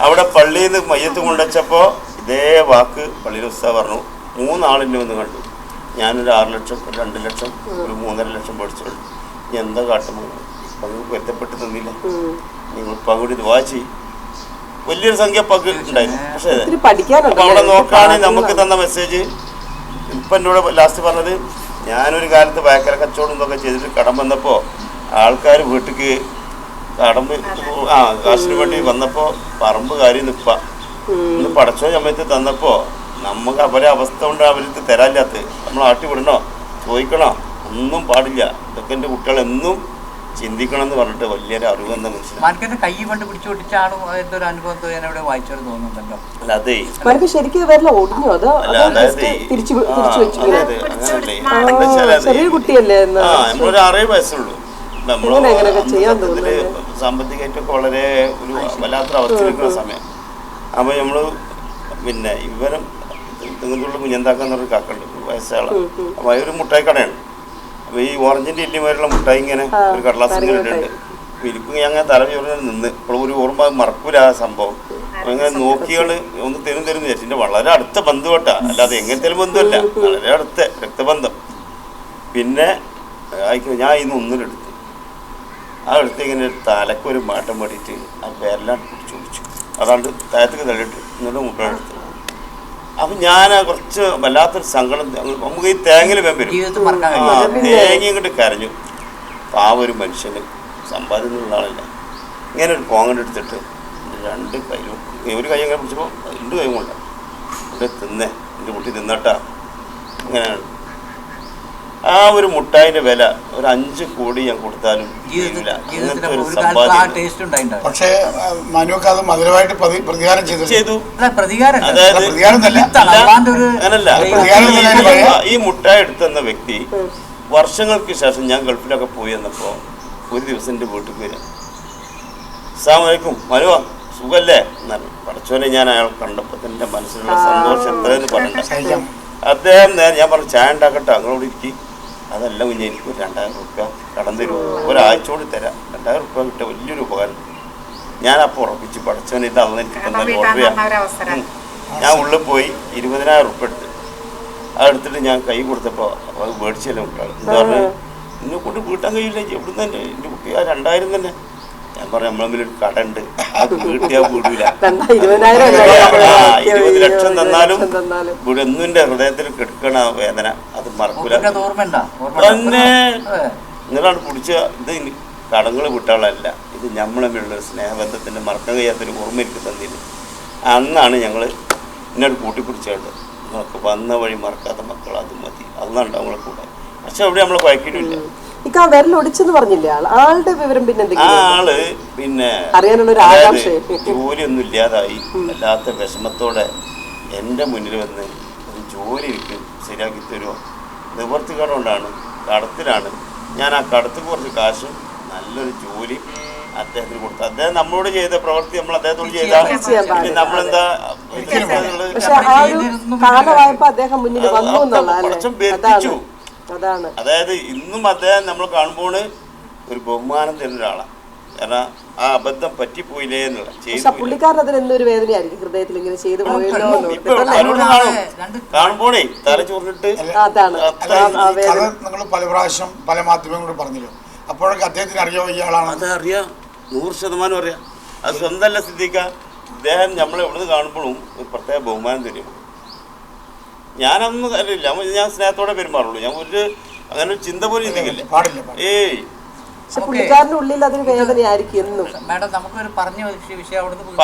അവിടെ പള്ളിയിൽ നിന്ന് മയ്യത്ത് കൊണ്ടുവച്ചപ്പോൾ ഇതേ വാക്ക് പള്ളിയിൽ ഉസ്താ പറഞ്ഞു. മൂന്നാളിനെ ഒന്ന് കണ്ടു. ഞാനൊരു ആറ് ലക്ഷം ഒരു രണ്ട് ലക്ഷം ഒരു മൂന്നര ലക്ഷം പഠിച്ചുള്ളൂ ഇനി എന്താ കാട്ടുമ്പോൾ പങ്ക് നിങ്ങൾ പൊരുത്തപ്പെട്ട് തന്നില്ല നിങ്ങൾ പകുതി ചെയ്യും. വലിയൊരു സംഖ്യ പങ്ക് ഉണ്ടായിരുന്നു. പക്ഷേ അപ്പം അവിടെ നോക്കുകയാണെങ്കിൽ നമുക്ക് തന്ന മെസ്സേജ് ഇപ്പം എന്നോട് ലാസ്റ്റ് പറഞ്ഞത് ഞാനൊരു കാലത്ത് ഭയങ്കര കച്ചവടം ഇതൊക്കെ ചെയ്തിട്ട് കടം വന്നപ്പോൾ ആൾക്കാർ വീട്ടിക്ക് കടം ആ കാശിന് വേണ്ടി വന്നപ്പോ പറമ്പ് കാര്യം നിപ്പ. ഇന്ന് പടച്ചോ സമയത്ത് തന്നപ്പോ നമുക്ക് അവരെ അവസ്ഥ കൊണ്ട് അവർക്ക് തരാനില്ലാത്ത നമ്മൾ ആട്ടി വിടണോ? ചോദിക്കണോ? ഒന്നും പാടില്ല. ഇതൊക്കെ എന്റെ കുട്ടികൾ എന്നും ചിന്തിക്കണം എന്ന് പറഞ്ഞിട്ട് വലിയൊരു അറിവ് എന്ന മാനക്കന്റെ കൈ കൊണ്ട് പിടിച്ചു പൊട്ടിച്ച ആളും എന്തൊരു അനുഭവം ഞാൻ ഇവിടെ വായിച്ചത് തോന്നുന്നുണ്ടല്ലോ. അല്ല അതേ. മനക്ക് ശരിക്കും വരല ഒടിഞ്ഞോ? അതോ തിരിച്ചു തിരിച്ചു വെച്ചു ചെറിയ കുട്ടിയല്ലേ നമ്മളൊരു ആറേഴ് വയസ്സുള്ളൂ നമ്മൾ സാമ്പത്തികമായിട്ടൊക്കെ വളരെ ഒരു വല്ലാത്തൊരു അവസ്ഥയിലിരിക്കുന്ന സമയം. അപ്പൊ നമ്മൾ പിന്നെ ഇവരും തെങ്ങുള്ള കുഞ്ഞന്താക്കാന്ന് പറഞ്ഞ കാക്കുണ്ട് ഒരു വയസ്സാളാ അപ്പൊ ഒരു മുട്ടായി കടയാണ് അപ്പൊ ഈ ഓറഞ്ചിന്റെ ഇല്ലിമാരുള്ള മുട്ടായി ഇങ്ങനെ ഒരു കടലാസ് ഇങ്ങനെ ഇട്ടിട്ടുണ്ട് ഇരിക്കും ഞങ്ങൾ തല ചോറിന് നിന്ന്. ഇപ്പോൾ ഒരു ഓർമ്മ മറക്കൂല ആ സംഭവം. അങ്ങനെ ഇങ്ങനെ നോക്കിയാൾ ഒന്ന് തരും തരും വിചാരിച്ചു. വളരെ അടുത്ത ബന്ധുവട്ടാ. അല്ലാതെ എങ്ങനത്തെ ബന്ധുവല്ല. വളരെ അടുത്ത രക്തബന്ധം. പിന്നെ ആയിക്കോ ഞാൻ ഇന്ന് ഒന്നിനെടുത്ത് ആ എടുത്ത് ഇങ്ങനെ ഒരു മാറ്റം പാടിയിട്ട് ആ പേരെല്ലാം പിടിച്ചു പിടിച്ചു. അതാണ്ട് തലത്തേക്ക് തള്ളിയിട്ട് എന്നിട്ട് എടുത്തു. അപ്പം ഞാൻ കുറച്ച് വല്ലാത്തൊരു സങ്കടം നമുക്ക് ഈ തേങ്ങയിൽ വേം വരും. ആ തേങ്ങ ഇങ്ങോട്ട് കരഞ്ഞു. ആ ഒരു മനുഷ്യന് സമ്പാദിക്കുന്ന ആളല്ല. ഇങ്ങനെ ഒരു പോങ്ങണ്ട് എടുത്തിട്ട് രണ്ട് കൈയും ഒരു കൈ അങ്ങനെ പിടിച്ചപ്പോൾ രണ്ട് കൈയും കൊണ്ട്. ഇവിടെ തിന്നേ എന്റെ കുട്ടി തിന്നട്ടാ. ഇങ്ങനെയാണ് ആ ഒരു മുട്ടായിന്റെ വില ഒരു അഞ്ച് കോടി ഞാൻ കൊടുത്താലും അങ്ങനത്തെ ഒരു സമ്പാദ്യം പക്ഷേ മനുവൊക്കെ അത് മധുരമായിട്ട് പ്രതികാരം ചെയ്തു. ചെയ്തു. അല്ല പ്രതികാരം അതായത് അങ്ങനല്ല. ഈ- മുട്ടായി എടുത്തെന്ന വ്യക്തി വർഷങ്ങൾക്ക് ശേഷം ഞാൻ ഗൾഫിലൊക്കെ പോയി എന്നപ്പോ ഒരു ദിവസം എന്റെ വീട്ടിൽ പോയി. അസ്സാമലൈക്കും മനുവ സുഖല്ലേ? എന്നാണ്. പഠിച്ചോനെ ഞാൻ അയാൾ കണ്ടപ്പോൾ എന്റെ മനസ്സിലുള്ള സന്തോഷം എത്രയെന്ന് പറഞ്ഞു സഹിക്കാം. അദ്ദേഹം നേരെ ഞാൻ പറഞ്ഞു ചായ ഉണ്ടാക്കട്ടെ അങ്ങോട്ട് ഇരിക്കി. അതല്ല കുഞ്ഞ് എനിക്ക് ഒരു രണ്ടായിരം റുപ്യ കടം തരുമോ? ഒരാഴ്ചയോട് തരാം. രണ്ടായിരം റുപ്യ കിട്ടിയ വലിയൊരു ഉപകാരം. ഞാൻ അപ്പോൾ ഉറപ്പിച്ച് പഠിച്ചവൻ ഇത് അന്ന് എനിക്ക് തന്ന ലോട്ടറിയാണ് ഞാൻ ഉള്ളിൽ പോയി ഇരുപതിനായിരം റുപ്യ എടുത്ത്. അതെടുത്തിട്ട് ഞാൻ കൈ കൊടുത്തപ്പോൾ അത് മേടിച്ചല്ലേ കുട്ടികൾ എന്താ പറഞ്ഞാൽ എന്നെ കൊണ്ട് വീട്ടാൻ കഴിയില്ല. എവിടുന്ന് തന്നെ? എന്റെ കുട്ടി ആ രണ്ടായിരം തന്നെ. പറഞ്ഞു നമ്മളെ മുമ്പിൽ ഒരു കട ഉണ്ട് അത് വീട്ടിയാ വീടില്ല? ഇരുപത് ലക്ഷം തന്നാലും എന്നും എന്റെ ഹൃദയത്തിൽ കിടക്കണ വേദന. അത് മറക്കൂല. തന്നെ. നിങ്ങളാണ് പിടിച്ച ഇത് കടങ്ങൾ വിട്ടാളല്ല ഇത് നമ്മളെ തമ്മിലുള്ള സ്നേഹബന്ധത്തിന്റെ സ്നേഹബന്ധത്തിന്റെ മറക്കാൻ കഴിയാത്തൊരു ഓർമ്മ എനിക്ക് തന്നില്ല അന്നാണ് ഞങ്ങൾ എന്നോട് കൂട്ടിപ്പിടിച്ചത് നിങ്ങൾക്ക് വന്ന വഴി മറക്കാത്ത മക്കൾ അത് മതി. അതാണ് നമ്മളെ കൂടെ. പക്ഷെ അവിടെ നമ്മളെ കുഴക്കിയിട്ടില്ല ഇക്ക ആ വിരൽ ഒടിച്ചെന്ന് പറഞ്ഞില്ലേ? ആൾ ആളുടെ വിവരം പിന്നെ ആ എന്തെങ്കിലും ആൾ പിന്നെ അറിയാനുള്ള ഒരു ആകാംക്ഷ. ജോലിയൊന്നും ഇല്ലാതായി. വല്ലാത്ത വിഷമത്തോടെ എന്റെ മുന്നിൽ വന്ന് ഒരു ജോലി എനിക്ക് ശരിയാക്കി തരുമോ നിവർത്തി കടമുണ്ടാണ് കടത്തിലാണ്. ഞാൻ ആ കടത്തിൽ കുറച്ച് കാശും നല്ലൊരു ജോലി അദ്ദേഹത്തിന് കൊടുത്തു. അദ്ദേഹം നമ്മളോട് ചെയ്ത പ്രവൃത്തി നമ്മൾ അദ്ദേഹത്തോട് ചെയ്താൽ. പിന്നെ നമ്മളെന്താ ഒരിക്കലും ഇതിനുള്ളത് പക്ഷെ ആ ഒരു കാലമായപ്പോ അദ്ദേഹം മുന്നിൽ വന്നു എന്നുള്ള അല്ലേ? കുറച്ചും ബന്ധിച്ചു. അതാണ്. അതായത് ഇന്നും അദ്ദേഹം നമ്മൾ കാണുമ്പോൾ ഒരു ബഹുമാനം തരുന്ന ഒരാളാണ് കാരണം ആ അബദ്ധം പറ്റിപ്പോയില്ലേ എന്നുള്ള കാണുമ്പോഴേ തല ചോറിട്ട് നിങ്ങൾ പല പ്രാവശ്യം പല മാധ്യമങ്ങളും പറഞ്ഞല്ലോ? അപ്പോഴൊക്കെ അദ്ദേഹത്തിന് അറിയോ ഇയാളാണ് അത് അറിയാം. നൂറ് ശതമാനം അറിയാം. അത് സ്വന്തമല്ല സിദ്ധിക്ക. ഇദ്ദേഹം നമ്മളെ നിന്ന് കാണുമ്പോഴും ഒരു പ്രത്യേക ബഹുമാനം തരും. ഞാനൊന്നും അറിയില്ല ഞാൻ സ്നേഹത്തോടെ പെരുമാറുള്ളൂ. ഞാൻ ഒരു അങ്ങനെ ഒരു ചിന്ത പോലും ചിന്തിക്കില്ല. ഏയ്.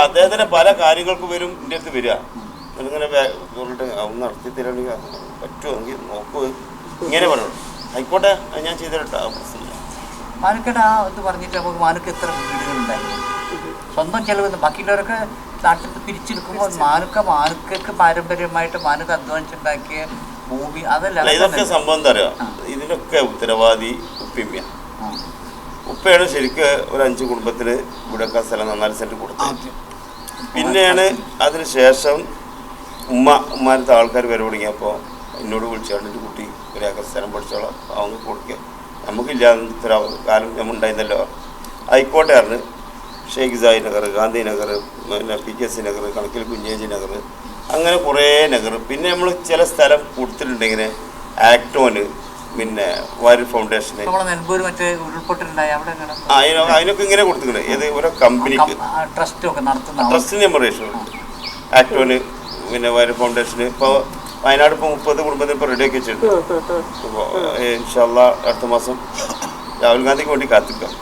അദ്ദേഹത്തിന്റെ പറഞ്ഞ പല കാര്യങ്ങൾക്ക് വരും എന്റെ അടുത്ത് വരിക. ഇങ്ങനെ പറഞ്ഞിട്ട് ഒന്ന് നടത്തി തരണമെങ്കിൽ പറ്റുമെങ്കിൽ നോക്കൂ. ഇങ്ങനെ പറയണം. ആയിക്കോട്ടെ ഞാൻ ചെയ്തിട്ടാ പ്രശ്നമില്ല. ആ ഇത് പറഞ്ഞിട്ട് നമുക്ക് മാനുക്ക് എത്ര വീടുകളുണ്ടായി സ്വന്തം ചെലവ് ബാക്കിയുള്ളവരൊക്കെ നാട്ടിൽ പിരിച്ചെടുക്കുമ്പോൾ മാർക്ക മാർക്കൊക്കെ പാരമ്പര്യമായിട്ട് മാർക്ക് അധ്വാനിച്ചുണ്ടാക്കിയ ഭൂമി അതല്ല ഇതൊക്കെ സംഭവം എന്താ ഇതിനൊക്കെ ഉത്തരവാദി ഉപ്പിമ്മ ഉപ്പയാണ് ശരിക്ക് ഒരു അഞ്ച് കുടുംബത്തിന് ഇവിടെയൊക്കെ സ്ഥലം നന്നായി സെന്റ് കൊടുത്തത്. പിന്നെയാണ് അതിനുശേഷം ഉമ്മ ഉമ്മാരത്തെ ആൾക്കാർ വരെ തുടങ്ങിയപ്പോൾ എന്നോട് വിളിച്ചാണ്ട് കുട്ടി ഒരു ഏക്കർ സ്ഥലം പഠിച്ചോളാം. അവങ്ങൾക്ക് കൊടുക്കുക നമുക്കില്ലാത്തൊരു കാലം നമ്മൾ ഉണ്ടായിരുന്നല്ലോ. ആയിക്കോട്ടെ അറിഞ്ഞ് ഷെയ്ഖ് സായി നഗർ ഗാന്ധി നഗർ പിന്നെ പി കെ സി നഗർ കണക്കിൽ കുഞ്ഞേജി നഗർ അങ്ങനെ കുറേ നഗർ. പിന്നെ നമ്മൾ ചില സ്ഥലം കൊടുത്തിട്ടുണ്ടെങ്കിൽ ആക്ടോന് പിന്നെ വാരി ഫൗണ്ടേഷന് അതിനൊ- അതിനൊക്കെ ഇങ്ങനെ കൊടുത്തിട്ടുണ്ട്. ഏത് ഓരോ കമ്പനിക്ക് ട്രസ്റ്റിന് നമ്പർ ആക്ടോന് പിന്നെ വാരി ഫൗണ്ടേഷന് ഇപ്പോൾ വയനാട് ഇപ്പോൾ മുപ്പത് കുടുംബത്തിന് ഇപ്പോൾ റെഡിയാക്കി വെച്ചിട്ടുണ്ട്. അപ്പോൾ ഇൻഷാല്ല അടുത്ത മാസം രാഹുൽ ഗാന്ധിക്ക് വേണ്ടി കാത്തിക്കാം.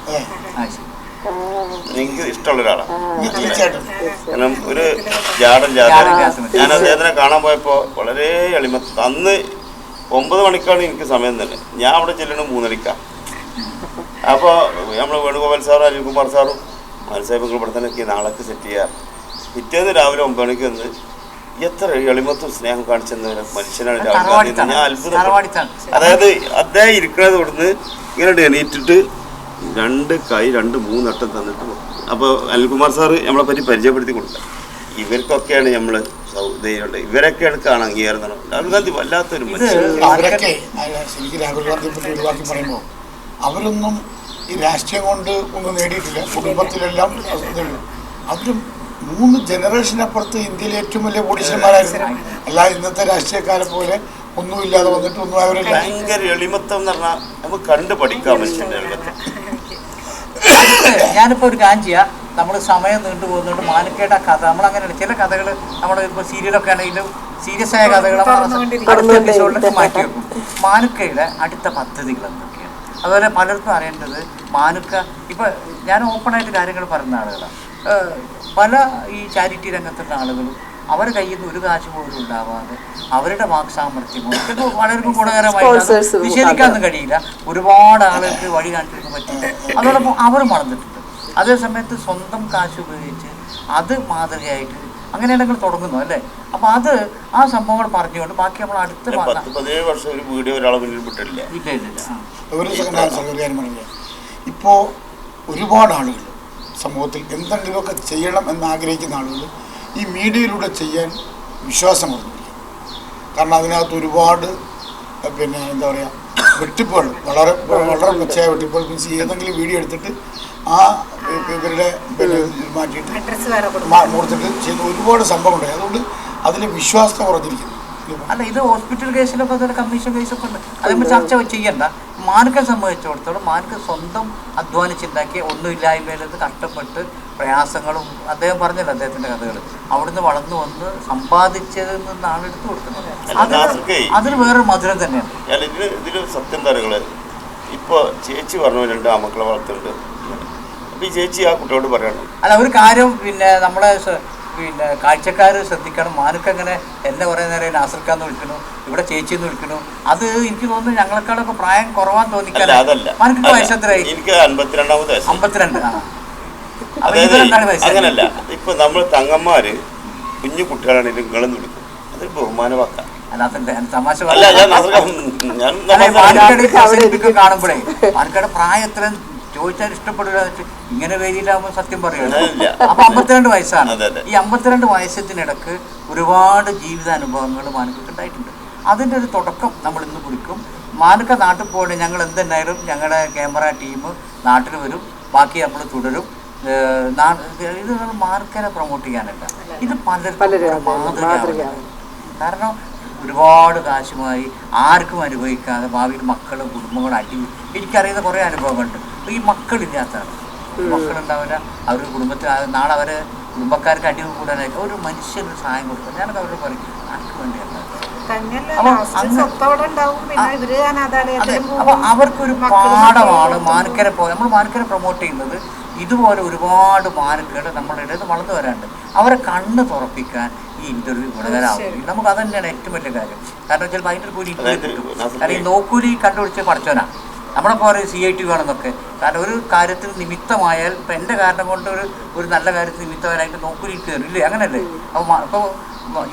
എനിക്ക് ഇഷ്ടമുള്ള ഒരാളാണ് കാരണം ഒരു ജാടൻ ജാഥ ഞാൻ അദ്ദേഹത്തിനെ കാണാൻ പോയപ്പോൾ വളരെ എളിമ അന്ന് ഒമ്പത് മണിക്കാണ് എനിക്ക് സമയം തന്നെ. ഞാൻ അവിടെ ചെല്ലണം മൂന്നരക്കാണ് അപ്പോൾ നമ്മൾ വേണുഗോപാൽ സാറും അനിൽകുമാർ സാറും മനസ്സാഹിബ് ഇവിടെ തന്നെ നാളൊക്കെ സെറ്റ് ചെയ്യാം. പിറ്റേന്ന് രാവിലെ ഒമ്പത് മണിക്ക് വന്ന് എത്ര എളിമത്തും സ്നേഹം കാണിച്ചെന്ന മനുഷ്യനാണ് രാഹുൽ ഗാന്ധി ഞാൻ അത്ഭുതം അതായത് അദ്ദേഹം ഇരിക്കുന്നത് ഇവിടുന്ന് ഇങ്ങനെ എണീറ്റിട്ട് രണ്ട് കൈ രണ്ട് മൂന്നട്ടം തന്നിട്ട് പോകും. അപ്പോൾ അനിൽകുമാർ സാറ് നമ്മളെ പറ്റി പരിചയപ്പെടുത്തി കൊടുക്കുക ഇവർക്കൊക്കെയാണ് നമ്മൾ സൗദിയുള്ളത് ഇവരൊക്കെയാണ് കാണാൻ അംഗീകാരം. രാഹുൽ ഗാന്ധി വല്ലാത്തൊരു അവരൊക്കെ ശരിക്കും രാഹുൽ ഗാന്ധിയെ പറ്റി ഒഴിവാക്കി പറയുമ്പോൾ അവരൊന്നും ഈ രാഷ്ട്രീയം കൊണ്ട് ഒന്നും നേടിയിട്ടില്ല കുടുംബത്തിലെല്ലാം. അവരും മൂന്ന് ജനറേഷനപ്പുറത്ത് ഇന്ത്യയിലെ ഏറ്റവും വലിയ കോടീശ്വരന്മാരായിരുന്നു അല്ല ഇന്നത്തെ രാഷ്ട്രീയക്കാരെ പോലെ ഒന്നുമില്ലാതെ വന്നിട്ട് ഒന്നും അവർ ഭയങ്കര എളിമത്തം എന്ന് പറഞ്ഞാൽ നമുക്ക് കണ്ടു പഠിക്കാൻ പറ്റില്ല ഞാനിപ്പോൾ ഒരു കാര്യം ചെയ്യാം. നമ്മൾ സമയം നീണ്ടു പോകുന്നുണ്ട് മാനക്കേട്ട കഥ നമ്മളങ്ങനെയാണ് ചില കഥകൾ നമ്മൾ ഇപ്പോൾ സീരിയലൊക്കെ ആണെങ്കിലും സീരിയസ് ആയ കഥകൾ നമ്മൾ അടുത്ത എപ്പിസോഡിലൊക്കെ മാറ്റി വെക്കും. മാനുക്കയുടെ അടുത്ത പദ്ധതികൾ എന്തൊക്കെയാണ്? അതുപോലെ പലർക്കും അറിയേണ്ടത് മാനുക്ക ഇപ്പോൾ ഞാൻ ഓപ്പണായിട്ട് കാര്യങ്ങൾ പറയുന്ന ആളുകളാണ്. പല ഈ ചാരിറ്റി രംഗത്തുള്ള ആളുകളും അവരുടെ കയ്യിൽ നിന്ന് ഒരു കാശ് പോലും ഉണ്ടാവാതെ അവരുടെ വാക് സാമർഥ്യം കൊണ്ട് ചിലപ്പോൾ പലർക്കും ഗുണകരമായിട്ട് നിഷേധിക്കാനൊന്നും കഴിയില്ല. ഒരുപാട് ആളുകൾക്ക് വഴി കാണിച്ചെടുക്കാൻ പറ്റില്ല അതോടൊപ്പം അവർ മറന്നിട്ടുണ്ട്. അതേ സമയത്ത് സ്വന്തം കാശ് ഉപയോഗിച്ച് അത് മാതൃകയായിട്ട് അങ്ങനെയാണ് ഇടങ്ങൾ തുടങ്ങുന്നു അല്ലേ? അപ്പൊ അത് ആ സംഭവങ്ങൾ പറഞ്ഞുകൊണ്ട് ബാക്കി നമ്മൾ അടുത്ത ഇപ്പോ പത്ത് പതിനേഴ് വർഷം ഒരു വീഡിയോ ഒരാളെ ഇല്ല ഇല്ല ഇപ്പോൾ ഒരുപാട് ആളുകൾ സമൂഹത്തിൽ എന്തെങ്കിലുമൊക്കെ ചെയ്യണം എന്ന് ആഗ്രഹിക്കുന്ന ആളുകൾ ഈ മീഡിയയിലൂടെ ചെയ്യാൻ വിശ്വാസം കൊടുക്കുന്നില്ല കാരണം അതിനകത്ത് ഒരുപാട് പിന്നെ എന്താ പറയുക വെട്ടിപ്പുകൾ വളരെ വളരെ മെച്ചയായ വെട്ടിപ്പുകൾ. മീൻസ് ഏതെങ്കിലും വീഡിയോ എടുത്തിട്ട് ആ ഇവരുടെ മാറ്റിയിട്ട് കൊടുത്തിട്ട് ചെയ്യുന്ന ഒരുപാട് സംഭവമുണ്ട് അതുകൊണ്ട് അതിന് വിശ്വാസത കുറഞ്ഞിരിക്കുന്നു. അല്ല ഇത് ഹോസ്പിറ്റൽ കേസിലൊക്കെ അതൊരു കമ്മീഷൻ കേസൊക്കെ ഉണ്ട്. അത് നമ്മൾ ചർച്ച ചെയ്യണ്ട. മാനുക്ക സംബന്ധിച്ചിടത്തോളം മാനക്ക് സ്വന്തം അധ്വാനിച്ചുണ്ടാക്കിയ ഒന്നുമില്ലായ്മയിൽ നിന്ന് കഷ്ടപ്പെട്ട് പ്രയാസങ്ങളും അദ്ദേഹം പറഞ്ഞല്ലോ അദ്ദേഹത്തിന്റെ കഥകൾ. അവിടുന്ന് വളർന്നു വന്ന് സമ്പാദിച്ചതിൽ നിന്നാണ് എടുത്തു കൊടുക്കുന്നത്. അതിന് വേറൊരു മധുരം തന്നെയാണ്. ഇതിൽ ഇതിൽ സത്യം തരങ്ങൾ ഇപ്പോൾ ചേച്ചി പറഞ്ഞു രണ്ട് ആമക്കളെ വളർത്തുന്നുണ്ട്. ഈ ചേച്ചി ആ കുട്ടിയോട് പറയണം. അല്ല ഒരു കാര്യം പിന്നെ നമ്മളെ പിന്നെ കാഴ്ചക്കാർ ശ്രദ്ധിക്കണം. മാനുക്ക് അങ്ങനെ എന്നെ കുറേ നേരം നാസർക്കാന്ന് വിളിക്കുന്നു ഇവിടെ ചേച്ചി എന്ന് വിളിക്കുന്നു. അത് എനിക്ക് തോന്നുന്നു ഞങ്ങളെക്കാളൊക്കെ പ്രായം കുറവാൻ അല്ല തോന്നിക്കാൻ അതല്ല. മാനുക്ക് അല്ല, എനിക്ക് അമ്പത്തിരണ്ടാമത് അമ്പത്തിരണ്ട് ആ. അതായത് അങ്ങനല്ല. ഇപ്പൊ നമ്മൾ തങ്ങന്മാര് കുഞ്ഞു കുട്ടികളാണെങ്കിലും നിങ്ങളും കൊടുക്കും അതൊരു ബഹുമാനവാക്കാം. അല്ല തമാശ കാണുമ്പോഴേ മാനുക്കയുടെ പ്രായം എത്ര ചോദിച്ചാൽ ഇഷ്ടപ്പെടില്ല ഇങ്ങനെ വേദിയിലാകുമ്പോൾ സത്യം പറയുന്നത്. അപ്പൊ അമ്പത്തിരണ്ട് വയസ്സാണ്. ഈ അമ്പത്തിരണ്ട് വയസ്സത്തിനിടക്ക് ഒരുപാട് ജീവിതാനുഭവങ്ങൾ മാനുക്കൾക്ക് ഉണ്ടായിട്ടുണ്ട്. അതിന്റെ ഒരു തുടക്കം നമ്മൾ ഇന്ന് കുറിക്കും. മാനുക്ക നാട്ടിൽ പോകണേ ഞങ്ങൾ എന്തുണ്ടായാലും ഞങ്ങളുടെ ക്യാമറ ടീം നാട്ടിൽ വരും. ബാക്കി നമ്മൾ തുടരും. ഇത് മാർക്കനെ പ്രൊമോട്ട് ചെയ്യാനല്ല. ഇത് പലരും മാതൃകയാണ്. കാരണം ഒരുപാട് കാശുമായി ആർക്കും അനുഭവിക്കാതെ ഭാവിയിൽ മക്കളും കുടുംബങ്ങളും അടി എനിക്കറിയുന്ന കുറേ അനുഭവങ്ങളുണ്ട്. അപ്പോൾ ഈ മക്കളില്ലാത്തതാണ്. മക്കളുണ്ടാവില്ല. അവരുടെ കുടുംബത്തിൽ നാളെ അവരെ കുടുംബക്കാർക്ക് അടി കൂടാനായിട്ട് ഒരു മനുഷ്യന് സഹായം കൊടുക്കുക ഞാനൊക്കെ അവരോട് പറയും ആർക്ക് വേണ്ടിയല്ല അപ്പൊ. അവർക്കൊരു പാഠമാണ് മാനക്കരെ നമ്മൾ മാനക്കരെ പ്രൊമോട്ട് ചെയ്യുന്നത് ഇതുപോലെ ഒരുപാട് മാർക്കുകൾ നമ്മുടെ ഇടയിൽ വളർന്നു വരാനുണ്ട്. അവരെ കണ്ണ് തുറപ്പിക്കാൻ ഈ ഇന്റർവ്യൂ ഗുണകരമാവും നമുക്ക് അത് തന്നെയാണ് ഏറ്റവും വലിയ കാര്യം. കാരണം വെച്ചാൽ ഭയങ്കര ഒരു കൂലി കിട്ടും. കാരണം ഈ നോക്കൂലി കണ്ടുപിടിച്ച പഠിച്ചവനാ നമ്മളെ പോലെ സി ഐ ടി വേണമെന്നൊക്കെ. കാരണം ഒരു കാര്യത്തിൽ നിമിത്തമായാൽ ഇപ്പം എന്റെ കാരണം കൊണ്ട് ഒരു ഒരു നല്ല കാര്യത്തിൽ നിമിത്തമായാൽ നോക്കൂലി കയറില്ലേ? അങ്ങനല്ലേ? അപ്പോൾ അപ്പോൾ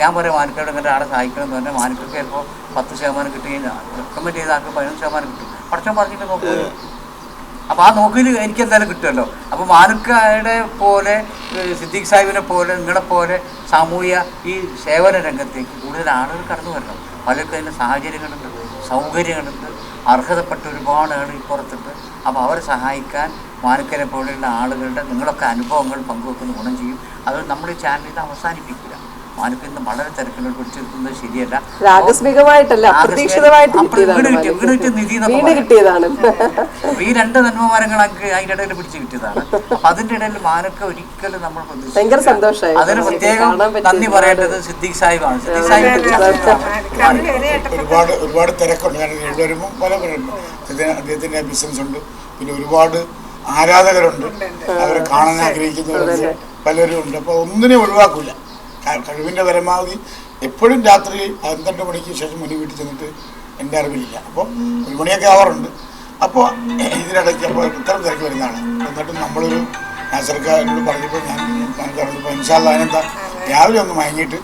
ഞാൻ പറയാം മാനക്കയോട് ഇങ്ങനെ ആളെ സഹായിക്കണം എന്ന് പറഞ്ഞാൽ മാനക്കൊക്കെ ചിലപ്പോൾ പത്ത് ശതമാനം കിട്ടുകയും റെക്കമെൻഡ് ചെയ്ത ആൾക്ക് പതിനഞ്ച് ശതമാനം കിട്ടും. പഠിച്ചാൽ പറഞ്ഞിട്ട് നോക്കൂലി അപ്പോൾ ആ നോക്കിയിൽ എനിക്ക് എന്തായാലും കിട്ടുമല്ലോ. അപ്പോൾ മാനുക്കയുടെ പോലെ സിദ്ദീഖ് സാഹിബിനെ പോലെ നിങ്ങളെ പോലെ സാമൂഹ്യ ഈ സേവന രംഗത്തേക്ക് കൂടുതൽ ആളുകൾ കടന്നു വരണം. പലർക്കും അതിന്റെ സാഹചര്യങ്ങളുണ്ട് സൗകര്യങ്ങളുണ്ട് അർഹതപ്പെട്ട ഒരുപാട് ആൾ ഈ പുറത്തുണ്ട്. അപ്പോൾ അവരെ സഹായിക്കാൻ മാനുക്കരെ പോലെയുള്ള ആളുകളുടെ നിങ്ങളൊക്കെ അനുഭവങ്ങൾ പങ്കുവെക്കുന്ന ഗുണം ചെയ്യും. അത് നമ്മൾ ഈ ചാനലിൽ അവസാനിപ്പിക്കില്ല ഇന്ന് വളരെ തിരക്കിലോട്ട് പിടിച്ചെടുക്കുന്നത് ശരിയല്ല. ആകസ്മികമായിട്ടല്ല അപ്രതീക്ഷിതമായിട്ട് അപ്പോൾ വീട് കിട്ടിയതാണ് കിട്ടിയ നിധി. കിട്ടിയതാണ്. ഈ രണ്ട് നന്മമാരങ്ങളൊക്കെ അതിന്റെ ഇടയിൽ പിടിച്ചു കിട്ടിയതാണ്. അപ്പൊ അതിന്റെ ഇടയിൽ മാനൊക്കെ ഒരിക്കലും നമ്മൾ ഭയങ്കര സന്തോഷമായി. അതിന് പ്രത്യേകം നന്ദി പറയേണ്ടത് സിദ്ദീഖ് സാഹിബാണ്. സിദ്ദീഖ് സാഹിബ് ഒരുപാട് ഒരുപാട് തിരക്കുണ്ട്. ഞാൻ വരുമ്പോൾ പല പേരുണ്ട്. അദ്ദേഹത്തിന്റെ ബിസിനസ് ഉണ്ട്. പിന്നെ ഒരുപാട് ആരാധകരുണ്ട്. അവരെ കാണാൻ ആഗ്രഹിക്കുന്നവരുണ്ട്. പലരും ഉണ്ട്. അപ്പോൾ ഒന്നിനെ ഒഴിവാക്കില്ല കഴിവിന്റെ പരമാവധി എപ്പോഴും രാത്രി പന്ത്രണ്ട് മണിക്ക് ശേഷം മുനി വീട്ടിൽ ചെന്നിട്ട് എന്റെ അറിവിലില്ല. അപ്പോൾ ഒരു മണിയൊക്കെ ആവാറുണ്ട്. അപ്പോൾ ഇതിനിടയ്ക്ക് അപ്പോൾ ഇത്തരം തിരക്ക് വരുന്നതാണ്. എന്നിട്ട് നമ്മളൊരു നാസർക്കാരോട് പറഞ്ഞപ്പോൾ ഞാൻ മനസ്സിൽ പറഞ്ഞപ്പോൾ ഇൻഷാല്ല അതിനെന്താ? രാവിലെ ഒന്ന് മയങ്ങിയിട്ട്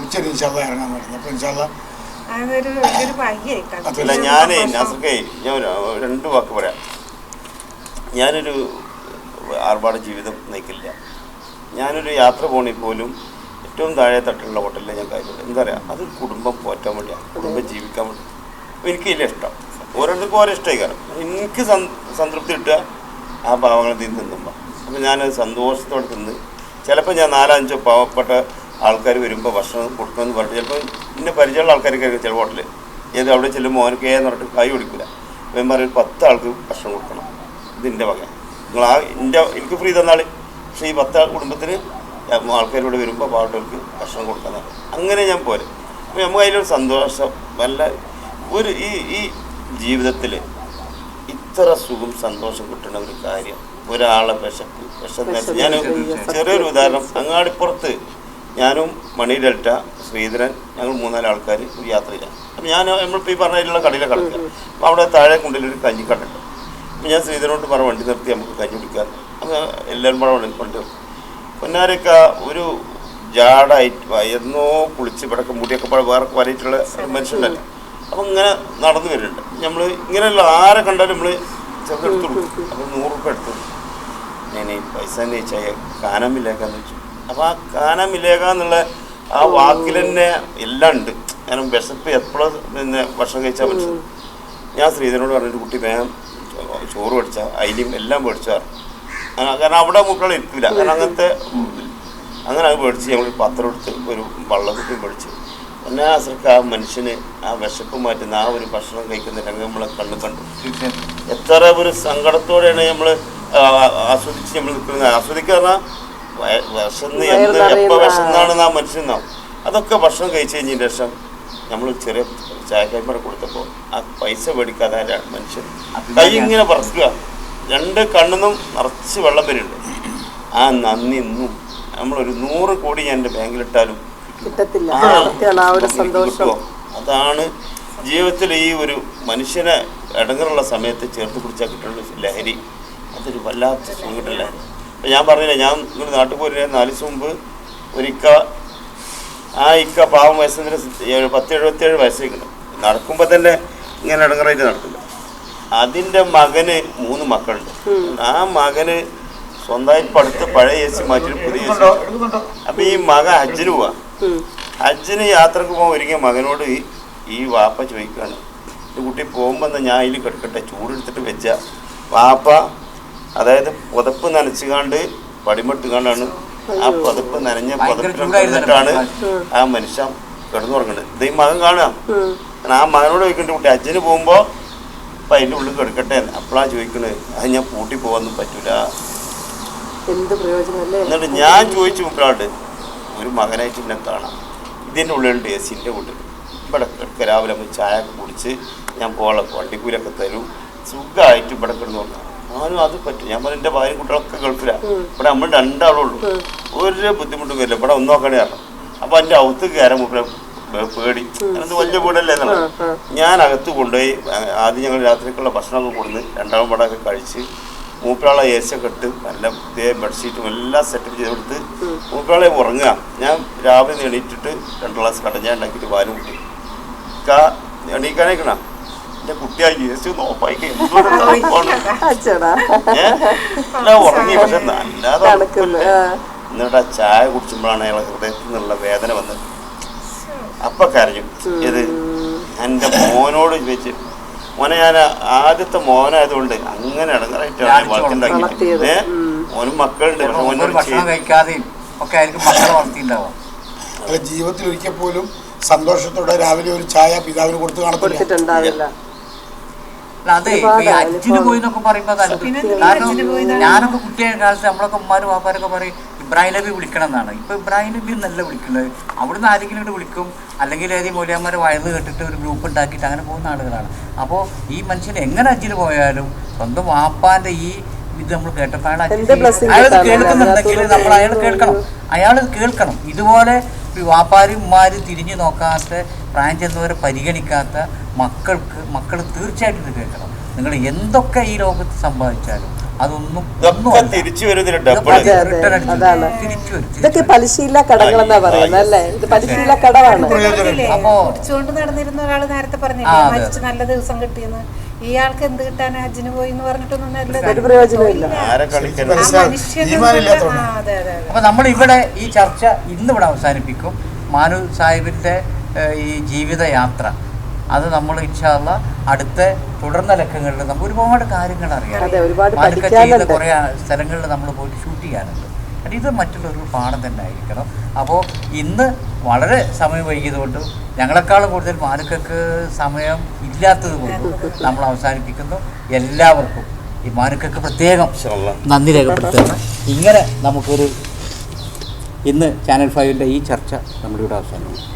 ഉച്ചയ്ക്ക് ഇൻഷാല്ല ഇറങ്ങാൻ പറഞ്ഞു. അപ്പോൾ ഇൻഷാല്ല അതല്ല. അല്ല ഞാനേ നാസർക്കേ ഞാൻ ഒരു- രണ്ട് വാക്ക് പറയാം. ഞാനൊരു ആർഭാട ജീവിതം നയിക്കില്ല. ഞാനൊരു യാത്ര പോണി പോലും ഏറ്റവും താഴെ തട്ടിലുള്ള ഹോട്ടലിൽ ഞാൻ കാര്യമില്ല എന്താ പറയുക അത് കുടുംബം പോറ്റാൻ വേണ്ടിയാണ് കുടുംബം ജീവിക്കാൻ വേണ്ടി. എനിക്ക് ഇല്ല ഇഷ്ടം. ഓരോരുത്തർക്കും ഓരോ ഇഷ്ടമായി കാരണം. എനിക്ക് സംതൃപ്തി കിട്ടുക ആ പാവങ്ങളെ തിന്ന് തിന്നുമ്പോൾ അപ്പോൾ ഞാനത് സന്തോഷത്തോടെ തിന്ന്. ചിലപ്പോൾ ഞാൻ നാലഞ്ചോ പാവപ്പെട്ട ആൾക്കാർ വരുമ്പോൾ ഭക്ഷണം കൊടുക്കണമെന്ന് പറഞ്ഞിട്ട് ചിലപ്പോൾ ഇന്ന പരിചയമുള്ള ആൾക്കാരൊക്കെ ചില ഹോട്ടലിൽ ഏത് അവിടെ ചെല്ലുമ്പോൾ മോനൊക്കെ എന്ന് പറഞ്ഞിട്ട് കൈ കൊടുക്കില്ല അപ്പം ഞാൻ പറയും പത്ത് ആൾക്ക് ഭക്ഷണം കൊടുക്കണം. ഇതിന്റെ വക നിങ്ങൾ ആ എന്റെ എനിക്ക് ഫ്രീ തന്നാൾ പക്ഷേ ഈ പത്ത് കുടുംബത്തിന് ആൾക്കാരോട് വരുമ്പോൾ പാവട്ടവർക്ക് ഭക്ഷണം കൊടുക്കുന്നത് അങ്ങനെ ഞാൻ പോരെ. അപ്പോൾ നമുക്ക് അതിലൊരു സന്തോഷം നല്ല ഒരു ഈ ഈ ജീവിതത്തിൽ ഇത്ര സുഖം സന്തോഷം കിട്ടുന്ന ഒരു കാര്യം ഒരാളെ വിശപ്പ് വിശന്ന് ഞാൻ ചെറിയൊരു ഉദാഹരണം. അങ്ങാടിപ്പുറത്ത് ഞാനും മണി ഡെൽറ്റ ശ്രീധരൻ ഞങ്ങൾ മൂന്നാൽ ആൾക്കാർ ഒരു യാത്ര ചെയ്യാം അപ്പം ഞാൻ നമ്മളിപ്പോൾ ഈ പറഞ്ഞതിലുള്ള കടയിലെ കളിക്കുക അപ്പം അവിടെ താഴെ കുണ്ടിലൊരു കഞ്ഞിക്കണ്ടുണ്ട് അപ്പം ഞാൻ ശ്രീധരനോട് പറഞ്ഞ വണ്ടി നിർത്തി നമുക്ക് കഞ്ഞി കുടിക്കാൻ അപ്പോൾ എല്ലാവരും പറഞ്ഞ വണ്ടി കൊണ്ട് പൊന്നാരൊക്കെ ഒരു ജാടായിട്ട് എന്നോ കുളിച്ച് പടക്കം മുടിയൊക്കെ വേറെ വരയിട്ടുള്ള മനുഷ്യരുണ്ടല്ലോ അപ്പം ഇങ്ങനെ നടന്നു വരുന്നുണ്ട്. നമ്മൾ ഇങ്ങനെയല്ല ആരെ കണ്ടാലും നമ്മൾ ചെറുതെടുത്ത് കൊടുക്കും. അപ്പം നൂറ് റുപ്യ എടുത്തു ഞാൻ ഈ പൈസ ചോദിച്ചാൽ കാനമില്ലേക്കാന്ന് വെച്ചു അപ്പം ആ കാനമില്ലേക്ക എന്നുള്ള ആ വാക്കിൽ തന്നെ എല്ലാം ഉണ്ട്. കാരണം വിശപ്പ് എപ്പോഴും പിന്നെ ഭക്ഷണം കഴിച്ചാൽ മനസ്സിലാവും ഞാൻ ശ്രീധരനോട് പറഞ്ഞൊരു കുട്ടി വേഗം ചോറ് മേടിച്ചാൽ അയിലും എല്ലാം മേടിച്ചാൽ കാരണം അവിടെ മുട്ടകൾ ഇരിക്കില്ല കാരണം അങ്ങനത്തെ അങ്ങനെ അത് മേടിച്ച് ഞങ്ങൾ പത്രം എടുത്ത് ഒരു വള്ളക്കുപ്പി മേടിച്ച്. പിന്നെ ആ ആ മനുഷ്യന് ആ വിശപ്പ് മാറ്റുന്ന ആ ഒരു ഭക്ഷണം കഴിക്കുന്ന രംഗം നമ്മളെ കണ്ണു കണ്ടു. എത്ര ഒരു സങ്കടത്തോടെയാണ് നമ്മൾ ആസ്വദിച്ച് നമ്മൾ നിൽക്കുന്നത്. ആസ്വദിക്കുക പറഞ്ഞാൽ വിശന്ന് എന്ത് എപ്പോൾ വിശന്നാണെന്ന് ആ മനുഷ്യനാവും അതൊക്കെ ഭക്ഷണം കഴിച്ചു കഴിഞ്ഞതിന് ശേഷം നമ്മൾ ചെറിയ ചായക്കായ്മ കൊടുത്തപ്പോൾ ആ പൈസ മേടിക്കാതെ മനുഷ്യൻ കൈ ഇങ്ങനെ പറക്കുക. രണ്ട് കണ്ണിന്നും നിറച്ച് വെള്ളം വരുന്നുണ്ട് ആ നന്ദി ഇന്നും നമ്മളൊരു നൂറ് കോടി ഞാൻ എന്റെ ബാങ്കിലിട്ടാലും കിട്ടത്തില്ല. അതാണ് ജീവിതത്തിൽ ഈ ഒരു മനുഷ്യനെ ഇടങ്ങറുള്ള സമയത്ത് ചേർത്ത് പിടിച്ചാൽ കിട്ടുന്ന ലഹരി. അതൊരു വല്ലാത്ത സുഖം കിട്ടില്ല അപ്പം ഞാൻ പറഞ്ഞില്ല ഞാൻ ഇങ്ങനെ നാട്ടിൽ പോരുന്ന നാല് ദിവസം മുമ്പ് ഒരിക്ക ആ ഇക്ക പാവം വയസ്സിന് പത്ത് എഴുപത്തേഴ് വയസ്സേക്കുണ്ട് നടക്കുമ്പോൾ തന്നെ ഇങ്ങനെ ഇടങ്ങറായിട്ട് നടക്കില്ല. അതിന്റെ മകന് മൂന്ന് മക്കളുണ്ട്. ആ മകന് സ്വന്തമായിട്ട് പഠിത്ത പഴയ എ സി മാറ്റിട്ട് പുതിയ എ സി അപ്പൊ ഈ മകൻ ഹജ്ജിന് പോവാ. ഹജ്ജിന് യാത്രയ്ക്ക് പോകാൻ ഒരുങ്ങിയ മകനോട് ഈ വാപ്പ ചോദിക്കുകയാണ് ഈ കുട്ടി പോകുമ്പോൾ ഞാൻ അതിൽ കിടക്കട്ടെ? ചൂടെടുത്തിട്ട് വെച്ച. വാപ്പ അതായത് പുതപ്പ് നനച്ചുകാണ്ട് പടിമെട്ടുകാണ്ടാണ് ആ പുതപ്പ് നനഞ്ഞ പുതപ്പിട്ടാണ് ആ മനുഷ്യൻ കിടന്നുറങ്ങുന്നത് ഇത് ഈ മകൻ കാണുക ആ മകനോട് ചോദിക്കേണ്ട കുട്ടി ഹജ്ജിന് പോകുമ്പോൾ അപ്പം അതിന്റെ ഉള്ളിൽ കിടക്കട്ടെ അപ്പോഴാണ് ചോദിക്കുന്നത് അത് ഞാൻ പൂട്ടി പോകാനൊന്നും പറ്റൂല. എന്ത് പ്രയോജനം അല്ലേ? എന്നിട്ട് ഞാൻ ചോദിച്ചു മുമ്പിലോട്ട് ഒരു മകനായിട്ട് എന്നെ കാണാം. ഇതിന്റെ ഉള്ളിലുണ്ട് എ സിന്റെ ഉള്ളിൽ ഇവിടെ കിടക്കുക രാവിലെ നമ്മൾ ചായ ഒക്കെ കുടിച്ച് ഞാൻ പോകാം വണ്ടിക്കൂലൊക്കെ തരും. സുഖമായിട്ട് ഇവിടെ കിടന്നു പറഞ്ഞു ഞാനും അത് പറ്റും. ഞാൻ പറഞ്ഞു എന്റെ ഭാര്യ കുട്ടികളൊക്കെ ഗൾഫിലാണ് ഇവിടെ നമ്മൾ രണ്ടാളുള്ളൂ. ഒരു ബുദ്ധിമുട്ടും വരില്ല ഇവിടെ ഒന്നും നോക്കണേ പറഞ്ഞു അപ്പോൾ എന്റെ ഔത്ത് കയറാൻ മുമ്പേ പേടി. അത് വലിയ വീടല്ലേ എന്നുള്ളത്. ഞാൻ അകത്ത് കൊണ്ടുപോയി ആദ്യം ഞങ്ങൾ രാത്രിക്കുള്ള ഭക്ഷണമൊക്കെ കൊടുന്ന് രണ്ടാം പടമൊക്കെ കഴിച്ച് മൂപ്പിളാളെ എ സി ഒക്കെ ഇട്ട് നല്ല പുതിയ ബെഡ്ഷീറ്റും എല്ലാം സെറ്റപ്പ് ചെയ്ത് കൊടുത്ത് മൂപ്പിളാളെ ഉറങ്ങുക. ഞാൻ രാവിലെ എണീറ്റിട്ട് രണ്ട് ഗ്ലാസ് കടഞ്ഞ ഉണ്ടാക്കിയിട്ട് പാലും കുട്ടി കാ എണീക്കാനേക്കണ എന്റെ കുട്ടിയായി എ സി ഒന്ന് ഓഫായി അച്ചടാ. എല്ലാം ഉറങ്ങി പക്ഷെ നല്ല. എന്നിട്ട് ആ. ചായ കുടിച്ചുമ്പോഴാണ് അയാളെ ഹൃദയത്തിൽ നിന്നുള്ള വേദന വന്നത്. അപ്പൊ കരഞ്ഞു. ഇത് എന്റെ മോനോട് ചോദിച്ച് മോനെ ഞാൻ ആദ്യത്തെ മോനായതുകൊണ്ട് അങ്ങനെ ഇടങ്ങറായിട്ടാണ് ഏ? മോനും മക്കളുണ്ട് ജീവിതത്തിൽ ഒരിക്കൽ പോലും സന്തോഷത്തോടെ രാവിലെ ഒരു ചായ പിതാവിന് കൊടുത്ത് കാണത്തില്ല. അതെ ഈ അച്ഛന് പോയി എന്നൊക്കെ പറയുമ്പോ അത് പിന്നെ കാരണം അച്ഛന് പോയി എന്നാണ് ഞാനൊക്കെ കുട്ടിയായ കാലത്ത് നമ്മളൊക്കെ ഉമ്മാരും വാപ്പാരൊക്കെ പറയും ഇബ്രാഹിം നബി വിളിക്കണം എന്നാണ് ഇപ്പൊ ഇബ്രാഹിം നബി എന്നല്ല വിളിക്കുന്നത്. അവിടുന്ന് ആരെങ്കിലും ഇങ്ങോട്ട് വിളിക്കും. അല്ലെങ്കിൽ ഏതെങ്കിലും മൂല്യന്മാരെ വയറ് കേട്ടിട്ട് ഒരു ഗ്രൂപ്പ് ഉണ്ടാക്കിയിട്ട് അങ്ങനെ പോകുന്ന ആളുകളാണ്. അപ്പോൾ ഈ മനുഷ്യൻ എങ്ങനെ അജ്ജിന് പോയാലും സ്വന്തം വാപ്പാന്റെ ഈ ഇത് നമ്മൾ കേട്ടപ്പോൾ അയാൾ കേൾക്കുന്നുണ്ടെങ്കിൽ നമ്മൾ അയാൾ കേൾക്കണം. അയാൾ കേൾക്കണം. ഇതുപോലെ വാപ്പാരും ഉമ്മാരും തിരിഞ്ഞു നോക്കാത്ത പ്രായം ചെന്നവരെ പരിഗണിക്കാത്ത മക്കൾക്ക് മക്കൾ തീർച്ചയായിട്ടും ഇത് കേൾക്കണം. നിങ്ങൾ എന്തൊക്കെ ഈ ലോകത്ത് സമ്പാദിച്ചാലും അതൊന്നും. തിരിച്ചു ഇതൊക്കെ. പലിശയില്ല കടങ്ങളെന്നാ പറയുന്നത് അല്ലേ? ഇത് പലിശയില്ല കടമാണ് പിടിച്ചുകൊണ്ട് അപ്പോ- നടന്നിരുന്ന ഒരാൾ നേരത്തെ പറഞ്ഞില്ലേ നല്ല ദിവസം കിട്ടിയെന്ന്. ഇയാൾക്ക് എന്ത് കിട്ടാൻ ഹജ്ജിന് പോയി എന്ന് പറഞ്ഞിട്ടൊന്നും അപ്പോൾ നമ്മൾ ഇവിടെ ഈ ചർച്ച ഇന്നിവിടെ അവസാനിപ്പിക്കും. മാനു സാഹിബിന്റെ ഈ ജീവിതയാത്ര. അത് നമ്മൾ ഇൻഷാല്ല അടുത്ത തുടർന്ന ലക്കങ്ങളിൽ നമുക്ക് ഒരുപാട് കാര്യങ്ങൾ അറിയാം. അതൊക്കെ ചെയ്ത കുറേ സ്ഥലങ്ങളിൽ നമ്മൾ പോയിട്ട് ഷൂട്ട് ചെയ്യാനുണ്ട്. ഇത് മറ്റുള്ളൊരു പാഠം തന്നെ ആയിരിക്കണം. അപ്പോൾ ഇന്ന് വളരെ സമയം വൈകിയതുകൊണ്ട് ഞങ്ങളെക്കാൾ കൂടുതൽ മാനുക്കൾക്ക് സമയം ഇല്ലാത്തത് കൊണ്ട് നമ്മൾ അവസാനിപ്പിക്കുന്നു. എല്ലാവർക്കും ഈ മാനുക്കൾക്ക് പ്രത്യേകം. നന്ദി രേഖപ്പെടുത്തുന്നു. ഇങ്ങനെ നമുക്കൊരു ഇന്ന് ചാനൽ ഫൈവിന്റെ ഈ ചർച്ച നമ്മളിവിടെ അവസാനിക്കും